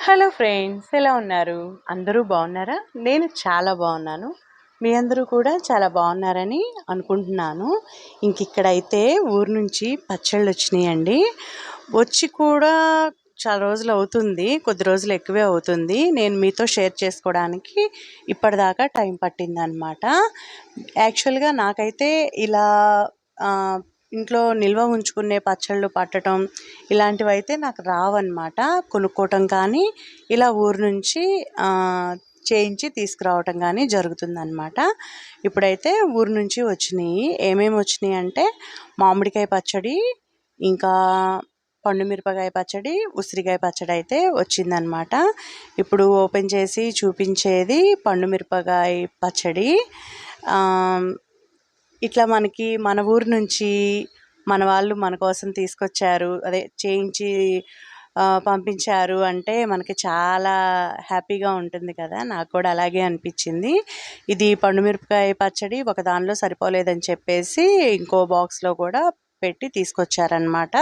Hello friends ఎలా ఉన్నారు? అందరూ బాగున్నారా? నేను చాలా బాగున్నాను. మీ అందరూ కూడా చాలా బాగున్నారని అనుకుంటున్నాను. ఇంక ఇక్కడైతే ఊరు నుంచి పచ్చళ్ళు వచ్చినాయండి. వచ్చి కూడా చాలా రోజులు అవుతుంది కొద్ది రోజులు ఎక్కువే అవుతుంది. నేను మీతో షేర్ చేసుకోవడానికి ఇప్పటిదాకా టైం పట్టింది అనమాట యాక్చువల్గా నాకైతే ఇలా ఇంట్లో నిల్వ ఉంచుకునే పచ్చళ్ళు పట్టడం ఇలాంటివి అయితే నాకు రావన్నమాట. కొనుక్కోవటం కానీ ఇలా ఊరు నుంచి చేయించి తీసుకురావటం కానీ జరుగుతుందన్నమాట. ఇప్పుడైతే ఊరు నుంచి వచ్చినాయి. ఏమేమి వచ్చినాయి అంటే మామిడికాయ పచ్చడి ఇంకా పండు మిరపకాయ పచ్చడి ఉసిరికాయ పచ్చడి అయితే వచ్చిందనమాట ఇప్పుడు ఓపెన్ చేసి చూపించేది పండు మిరపకాయ పచ్చడి. ఇట్లా మనకి మన ఊరు నుంచి మన వాళ్ళు మన కోసం తీసుకొచ్చారు. అదే చేయించి పంపించారు అంటే మనకి చాలా హ్యాపీగా ఉంటుంది కదా. నాకు కూడా అలాగే అనిపించింది. ఇది పండు మిరపకాయ పచ్చడి ఒక దానిలో సరిపోలేదని చెప్పేసి ఇంకో బాక్స్లో కూడా పెట్టి తీసుకొచ్చారనమాట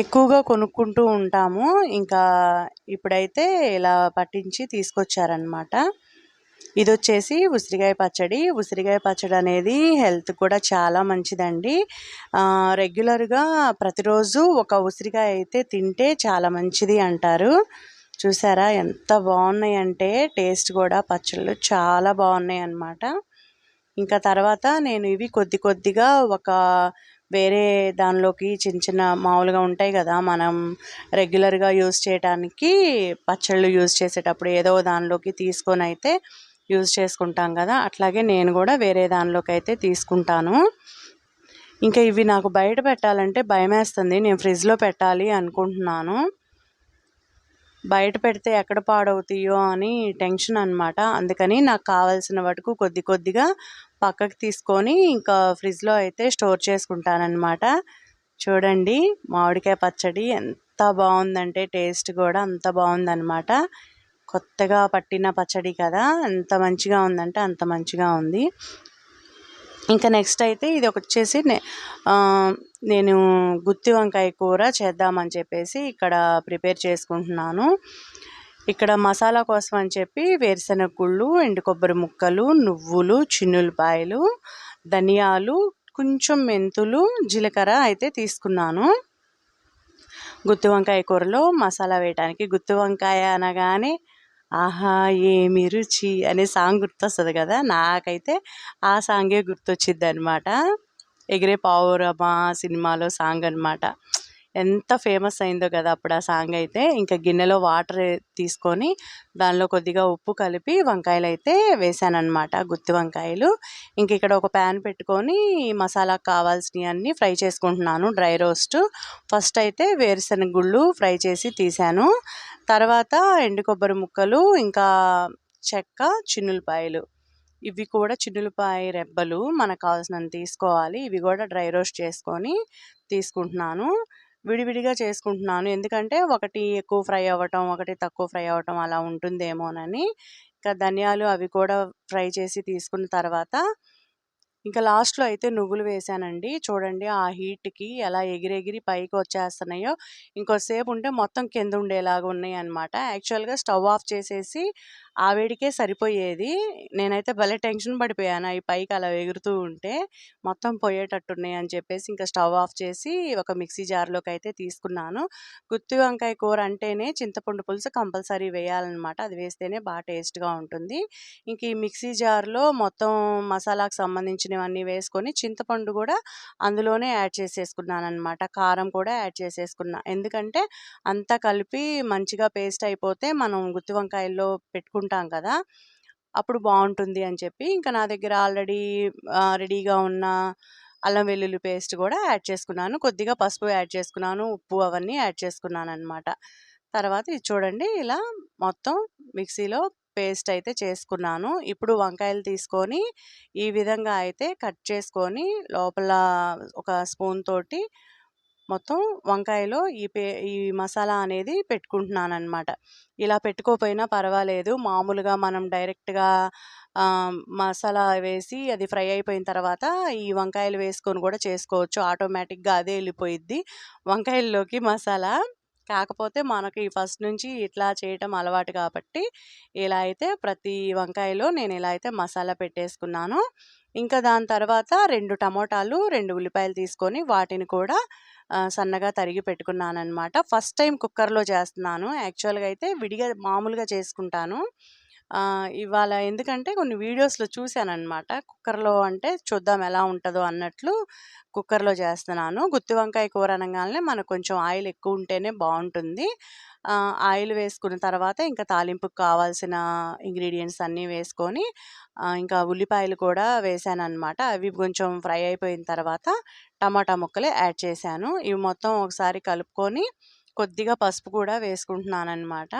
ఎక్కువగా కొనుక్కుంటూ ఉంటాము. ఇంకా ఇప్పుడైతే ఇలా పట్టించి తీసుకొచ్చారనమాట ఇది వచ్చేసి ఉసిరికాయ పచ్చడి. ఉసిరికాయ పచ్చడి అనేది హెల్త్ కూడా చాలా మంచిదండి. రెగ్యులర్గా ప్రతిరోజు ఒక ఉసిరికాయ అయితే తింటే చాలా మంచిది అంటారు. చూసారా ఎంత బాగున్నాయి అంటే టేస్ట్ కూడా పచ్చళ్ళు చాలా బాగున్నాయి అన్నమాట ఇంకా తర్వాత నేను ఇవి కొద్ది కొద్దిగా ఒక వేరే దానిలోకి చిన్న చిన్న మామూలుగా ఉంటాయి కదా మనం రెగ్యులర్గా యూస్ చేయడానికి పచ్చళ్ళు యూస్ చేసేటప్పుడు ఏదో దానిలోకి తీసుకొని అయితే యూజ్ చేసుకుంటాం కదా అట్లాగే నేను కూడా వేరే దానిలోకి అయితే తీసుకుంటాను. ఇంకా ఇవి నాకు బయట పెట్టాలంటే భయం వేస్తుంది నేను ఫ్రిడ్జ్లో పెట్టాలి అనుకుంటున్నాను. బయట పెడితే ఎక్కడ పాడవుతాయో అని టెన్షన్ అనమాట అందుకని నాకు కావాల్సిన వరకు కొద్ది కొద్దిగా పక్కకు తీసుకొని ఇంకా ఫ్రిడ్జ్లో అయితే స్టోర్ చేసుకుంటానన్నమాట. చూడండి మామిడికాయ పచ్చడి ఎంత బాగుందంటే టేస్ట్ కూడా అంత బాగుందన్నమాట. కొత్తగా పట్టిన పచ్చడి కదా ఎంత మంచిగా ఉందంటే అంత మంచిగా ఉంది. ఇంకా నెక్స్ట్ అయితే ఇది ఒకటి వచ్చేసి నే- నేను గుత్తి వంకాయ కూర చేద్దామని చెప్పేసి ఇక్కడ ప్రిపేర్ చేసుకుంటున్నాను. ఇక్కడ మసాలా కోసం అని చెప్పి వేరుశనగ గుళ్ళు ఎండు కొబ్బరి ముక్కలు నువ్వులు చిన్నులపాయలు ధనియాలు కొంచెం మెంతులు జీలకర్ర అయితే తీసుకున్నాను. గుత్తి వంకాయ కూరలో మసాలా వేయడానికి గుత్తి వంకాయ అనగానే ఆహా ఏమి రుచి అనే సాంగ్ గుర్తొస్తుంది కదా? నాకైతే ఆ సాంగే గుర్తొచ్చిద్ది అనమాట ఎగిరే పావురమా సినిమాలో సాంగ్ అనమాట ఎంత ఫేమస్ అయిందో కదా అప్పుడు ఆ సాంగ్ అయితే. ఇంకా గిన్నెలో వాటర్ తీసుకొని దానిలో కొద్దిగా ఉప్పు కలిపి వంకాయలు అయితే వేసానమాట గుత్తి వంకాయలు. ఇంక ఇక్కడ ఒక ప్యాన్ పెట్టుకొని మసాలా కావాల్సినవి అన్నీ ఫ్రై చేసుకుంటున్నాను డ్రై రోస్ట్. ఫస్ట్ అయితే వేరుశనగ గుళ్ళు ఫ్రై చేసి తీశాను తర్వాత ఎండు కొబ్బరి ముక్కలు ఇంకా చెక్క చిన్నులపాయలు. ఇవి కూడా చిన్నులపాయ రెబ్బలు మనకు కావాల్సినంత తీసుకోవాలి. ఇవి కూడా డ్రై రోస్ట్ చేసుకొని తీసుకుంటున్నాను. విడివిడిగా చేసుకుంటున్నాను. ఎందుకంటే ఒకటి ఎక్కువ ఫ్రై అవ్వటం ఒకటి తక్కువ ఫ్రై అవ్వటం అలా ఉంటుందేమోనని ఇంకా ధనియాలు అవి కూడా ఫ్రై చేసి తీసుకున్న తర్వాత ఇంకా లాస్ట్లో అయితే నువ్వులు వేసానండి. చూడండి ఆ హీట్కి ఎలా ఎగిరెగిరి పైకి వచ్చేస్తున్నాయో ఇంకోసేపు ఉంటే మొత్తం కింద ఉండేలాగా ఉన్నాయి అనమాట యాక్చువల్గా స్టవ్ ఆఫ్ చేసేసి ఆ వేడికే సరిపోయేది. నేనైతే భలే టెన్షన్ పడిపోయాను. అవి పైకి అలా ఎగురుతూ ఉంటే మొత్తం పోయేటట్టున్నాయి అని చెప్పేసి ఇంకా స్టవ్ ఆఫ్ చేసి ఒక మిక్సీ జార్లోకి అయితే తీసుకున్నాను. గుత్తి వంకాయ కూర అంటేనే చింతపండు పులుసు కంపల్సరీ వేయాలన్నమాట. అది వేస్తేనే బాగా టేస్ట్గా ఉంటుంది. ఇంక ఈ మిక్సీ జార్లో మొత్తం మసాలాకు సంబంధించినవన్నీ వేసుకొని చింతపండు కూడా అందులోనే యాడ్ చేసేసుకున్నాను అనమాట కారం కూడా యాడ్ చేసేసుకున్నా. ఎందుకంటే అంతా కలిపి మంచిగా పేస్ట్ అయిపోతే మనం గుత్తి వంకాయల్లో పెట్టుకుంటాం కదా! అప్పుడు బాగుంటుంది అని చెప్పి ఇంకా నా దగ్గర ఆల్రెడీ రెడీగా ఉన్న అల్లం వెల్లుల్లి పేస్ట్ కూడా యాడ్ చేసుకున్నాను. కొద్దిగా పసుపు యాడ్ చేసుకున్నాను. ఉప్పు అవన్నీ యాడ్ చేసుకున్నాను అనమాట తర్వాత ఇది చూడండి ఇలా మొత్తం మిక్సీలో పేస్ట్ అయితే చేసుకున్నాను. ఇప్పుడు వంకాయలు తీసుకొని ఈ విధంగా అయితే కట్ చేసుకొని లోపల ఒక స్పూన్ తోటి మొత్తం వంకాయలో ఈ పే ఈ మసాలా అనేది పెట్టుకుంటున్నాను అనమాట ఇలా పెట్టుకోపోయినా పర్వాలేదు. మామూలుగా మనం డైరెక్ట్గా మసాలా వేసి అది ఫ్రై అయిపోయిన తర్వాత ఈ వంకాయలు వేసుకొని కూడా చేసుకోవచ్చు. ఆటోమేటిక్గా అదే వెళ్ళిపోయిద్ది. వంకాయల్లోకి మసాలా కాకపోతే మనకి ఫస్ట్ నుంచి ఇట్లా చేయటం అలవాటు కాబట్టి ఇలా అయితే ప్రతి వంకాయలో నేను ఇలా అయితే మసాలా పెట్టేసుకున్నాను. ఇంకా దాని తర్వాత రెండు టమోటాలు రెండు ఉల్లిపాయలు తీసుకొని వాటిని కూడా సన్నగా తరిగి పెట్టుకున్నాను అనమాట ఫస్ట్ టైం కుక్కర్లో చేస్తున్నాను. యాక్చువల్గా అయితే విడిగా మామూలుగా చేసుకుంటాను. ఇవాళ ఎందుకంటే కొన్ని వీడియోస్లో చూశానమాట కుక్కర్లో అంటే చూద్దాం ఎలా ఉంటుందో అన్నట్లు కుక్కర్లో చేస్తున్నాను. గుత్తి వంకాయ కూర అనగానే మనకు కొంచెం ఆయిల్ ఎక్కువ ఉంటేనే బాగుంటుంది. ఆయిల్ వేసుకున్న తర్వాత ఇంకా తాలింపుకు కావాల్సిన ఇంగ్రీడియంట్స్ అన్నీ వేసుకొని ఇంకా ఉల్లిపాయలు కూడా వేసాను అనమాట అవి కొంచెం ఫ్రై అయిపోయిన తర్వాత టమాటా ముక్కలే యాడ్ చేశాను. ఇవి మొత్తం ఒకసారి కలుపుకొని కొద్దిగా పసుపు కూడా వేసుకుంటున్నాను అనమాట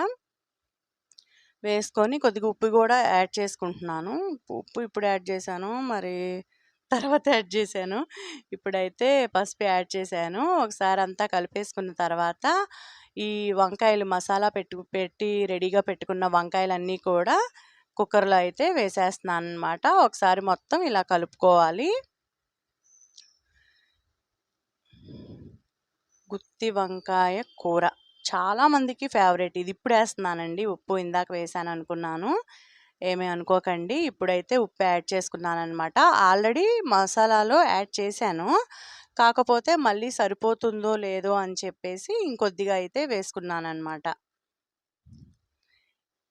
వేసుకొని కొద్దిగా ఉప్పు కూడా యాడ్ చేసుకుంటున్నాను. ఉప్పు ఇప్పుడు యాడ్ చేశాను. మరి తర్వాత యాడ్ చేశాను. ఇప్పుడైతే పసుపు యాడ్ చేశాను. ఒకసారి అంతా కలిపేసుకున్న తర్వాత ఈ వంకాయలు మసాలా పెట్టు పెట్టి రెడీగా పెట్టుకున్న వంకాయలన్నీ కూడా కుక్కర్లో అయితే వేసేస్తున్నాను అనమాట ఒకసారి మొత్తం ఇలా కలుపుకోవాలి. గుత్తి వంకాయ కూర. చాలామందికి ఫేవరెట్. ఇది ఇప్పుడు వేస్తున్నానండి. ఉప్పు ఇందాక వేసాను అనుకున్నాను. ఏమీ అనుకోకండి. ఇప్పుడైతే ఉప్పు యాడ్ చేసుకున్నాను అనమాట ఆల్రెడీ మసాలాలో యాడ్ చేశాను. కాకపోతే మళ్ళీ సరిపోతుందో లేదో అని చెప్పేసి ఇంకొద్దిగా అయితే వేసుకున్నాను అనమాట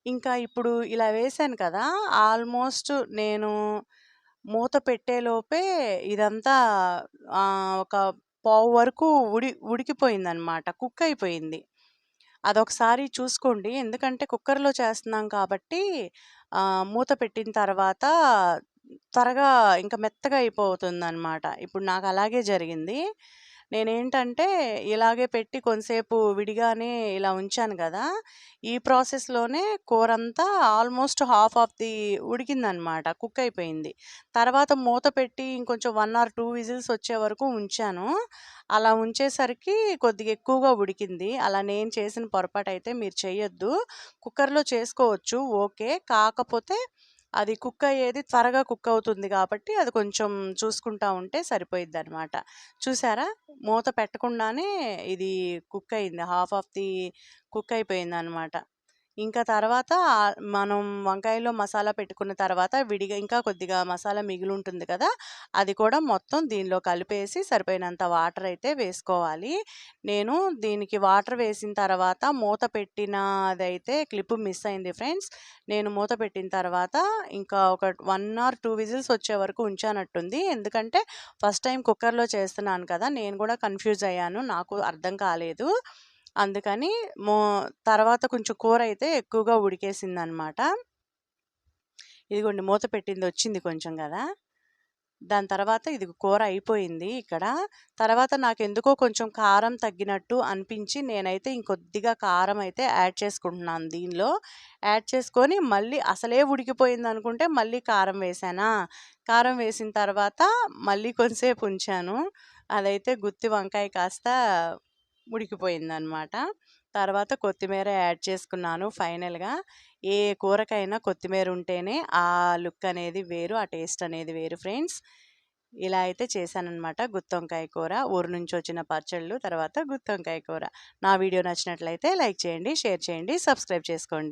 ఇంకా ఇప్పుడు ఇలా వేసాను కదా! ఆల్మోస్ట్ నేను మూత పెట్టేలోపే ఇదంతా ఒక పావు వరకు ఉడి ఉడికిపోయిందనమాట కుక్ అయిపోయింది. అదొకసారి చూసుకోండి. ఎందుకంటే కుక్కర్లో చేస్తున్నాం కాబట్టి మూత పెట్టిన తర్వాత త్వరగా ఇంకా మెత్తగా అయిపోతుందనమాట ఇప్పుడు నాకు అలాగే జరిగింది. నేనేంటంటే ఇలాగే పెట్టి కొంతసేపు విడిగానే ఇలా ఉంచాను కదా ఈ ప్రాసెస్లోనే కూర అంతా ఆల్మోస్ట్ హాఫ్ ఆఫ్ ది ఉడికిందనమాట కుక్ అయిపోయింది. తర్వాత మూత పెట్టి ఇంకొంచెం వన్ ఆర్ టూ విజిల్స్ వచ్చే వరకు ఉంచాను. అలా ఉంచేసరికి కొద్దిగా ఎక్కువగా ఉడికింది. అలా నేను చేసిన పొరపాటు అయితే మీరు చేయొద్దు. కుక్కర్లో చేసుకోవచ్చు ఓకే. కాకపోతే అది కుక్ అయ్యేది త్వరగా కుక్ అవుతుంది కాబట్టి అది కొంచెం చూసుకుంటా ఉంటే సరిపోయిద్ది అనమాట చూసారా? మూత పెట్టకుండానే ఇది కుక్ అయింది హాఫ్ ఆఫ్ ది కుక్ అయిపోయింది అనమాట ఇంకా తర్వాత మనం వంకాయలో మసాలా పెట్టుకున్న తర్వాత విడిగా ఇంకా కొద్దిగా మసాలా మిగిలి ఉంటుంది కదా అది కూడా మొత్తం దీనిలో కలిపేసి సరిపోయినంత వాటర్ అయితే వేసుకోవాలి. నేను దీనికి వాటర్ వేసిన తర్వాత మూత పెట్టినదైతే క్లిప్ మిస్ అయింది ఫ్రెండ్స్. నేను మూత పెట్టిన తర్వాత ఇంకా ఒక వన్ ఆర్ టూ విజిల్స్ వచ్చే వరకు ఉంచానట్టుంది. ఎందుకంటే ఫస్ట్ టైం కుక్కర్లో చేస్తున్నాను కదా నేను కూడా కన్ఫ్యూజ్ అయ్యాను. నాకు అర్థం కాలేదు. అందుకని మో తర్వాత కొంచెం కూర అయితే ఎక్కువగా ఉడికేసింది అనమాట ఇదిగోండి మూత పెట్టింది వచ్చింది కొంచెం కదా. దాని తర్వాత ఇది కూర అయిపోయింది ఇక్కడ. తర్వాత నాకు ఎందుకో కొంచెం కారం తగ్గినట్టు అనిపించి నేనైతే ఇంకొద్దిగా కారం అయితే యాడ్ చేసుకుంటున్నాను దీనిలో. యాడ్ చేసుకొని మళ్ళీ అసలే ఉడికిపోయింది అనుకుంటే మళ్ళీ కారం వేసానా? కారం వేసిన తర్వాత మళ్ళీ కొంతసేపు ఉంచాను. అదైతే గుత్తి వంకాయ కాస్త ఉడికిపోయిందనమాట తర్వాత కొత్తిమీర యాడ్ చేసుకున్నాను ఫైనల్గా. ఏ కూరకైనా కొత్తిమీర ఉంటేనే ఆ లుక్ అనేది వేరు ఆ టేస్ట్ అనేది వేరు ఫ్రెండ్స్. ఇలా అయితే చేశానమాట గుత్తొంకాయ కూర. ఊరు నుంచి వచ్చిన పచ్చళ్ళు తర్వాత గుత్తొంకాయ కూర. నా వీడియో నచ్చినట్లయితే లైక్ చేయండి షేర్ చేయండి సబ్స్క్రైబ్ చేసుకోండి.